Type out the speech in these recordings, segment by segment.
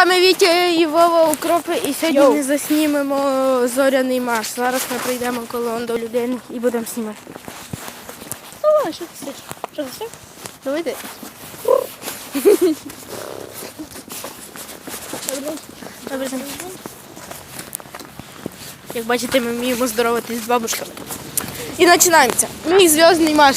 вами Вітя і Вова Укропи, і сьогодні Йоу. ми заснімемо зоряний марш. Зараз ми прийдемо коло до людини і будемо знімати. Давай, що ти? Що ти? Давайте. Добре. Як бачите, ми вміємо здороватись з бабушками. І починаємося. Мій зв'язний марш.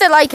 would like